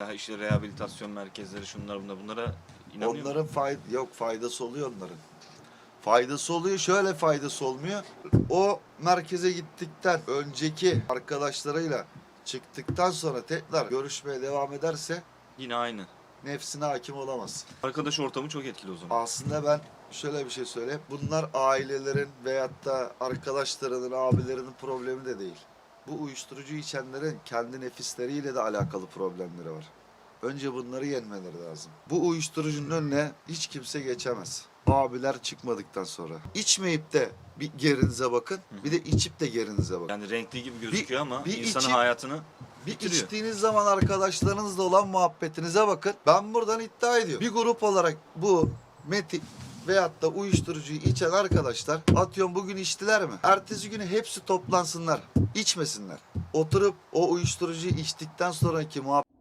Ya işte rehabilitasyon merkezleri şunlar bunlar bunlara inanıyor musun? Onların fayda yok faydası oluyor onların. Faydası oluyor şöyle faydası olmuyor. O merkeze gittikten önceki arkadaşlarıyla çıktıktan sonra tekrar görüşmeye devam ederse Yine aynı. nefsine hakim olamaz. Arkadaş ortamı çok etkili o zaman. Aslında ben şöyle bir şey söyleyeyim. Bunlar ailelerin veyahut da arkadaşlarının, abilerinin problemi de değil. Bu uyuşturucu içenlerin kendi nefisleriyle de alakalı problemleri var. Önce bunları yenmeleri lazım. Bu uyuşturucunun önüne hiç kimse geçemez. Abiler çıkmadıktan sonra. İçmeyip de bir gerinize bakın. Bir de içip de gerinize bakın. Yani renkli gibi gözüküyor ama bir insanın içi- hayatını Bir bitiriyor. içtiğiniz zaman arkadaşlarınızla olan muhabbetinize bakın. Ben buradan iddia ediyorum. Bir grup olarak bu meti veyahut da uyuşturucuyu içen arkadaşlar atıyorum bugün içtiler mi? Ertesi günü hepsi toplansınlar. içmesinler. Oturup o uyuşturucuyu içtikten sonraki muhabbet